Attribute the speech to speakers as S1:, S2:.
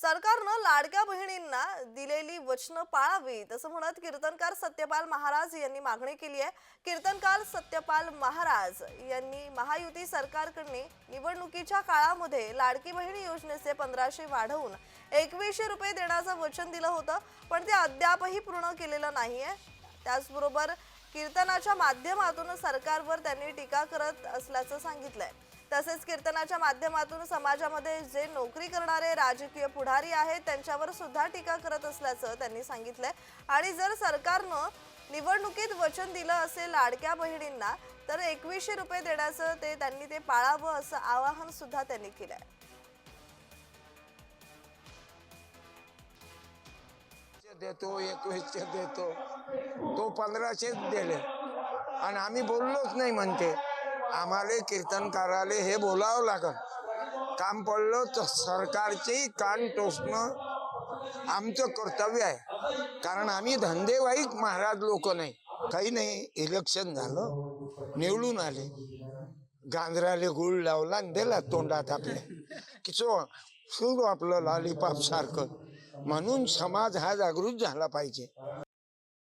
S1: सरकारनं लाडक्या बहिणींना दिलेली वचनं पाळावीत असं म्हणत कीर्तनकार सत्यपाल महाराज यांनी मागणी केली आहे. कीर्तनकार सत्यपाल महाराज यांनी महायुती सरकारकडे निवडणुकीच्या काळामध्ये लाडकी बहिणी योजनेचे पंधराशे वाढवून एकवीसशे रुपये देण्याचं वचन दिलं होतं पण ते अद्यापही पूर्ण केलेलं नाहीये. त्याचबरोबर कीर्तनाच्या माध्यमातून सरकारवर त्यांनी टीका करत असल्याचं सांगितलंय. तसेच कीर्तनाच्या माध्यमातून समाजामध्ये जे नोकरी करणारे राजकीय पुढारी आहेत त्यांच्यावर सुद्धा टीका करत असल्याचं त्यांनी सांगितलंय. आणि जर सरकारनं निवडणुकीत वचन दिलं असेल लाडक्या बहिणींना तर एकवीसशे रुपये देण्याचं ते त्यांनी ते पाळावं असं आवाहन सुद्धा त्यांनी केलंय.
S2: देतो एकवीसशे देतो. तो पंधराशेच दिले. आणि आम्ही बोललोच नाही म्हणते. आम्हाला कीर्तनकाराले हे बोलावं लागल. काम पडलं तर सरकारचेही कान टोचणं आमचं कर्तव्य आहे. कारण आम्ही धंदेवाईक महाराज लोक नाही. काही नाही इलेक्शन झालं निवडून आले. गांजराले गुळ लावला आणि दिला तोंडात आपल्या. की चो सुरू आपलं लॉलीपॉप सारखं. म्हणून समाज हा जागृत झाला पाहिजे.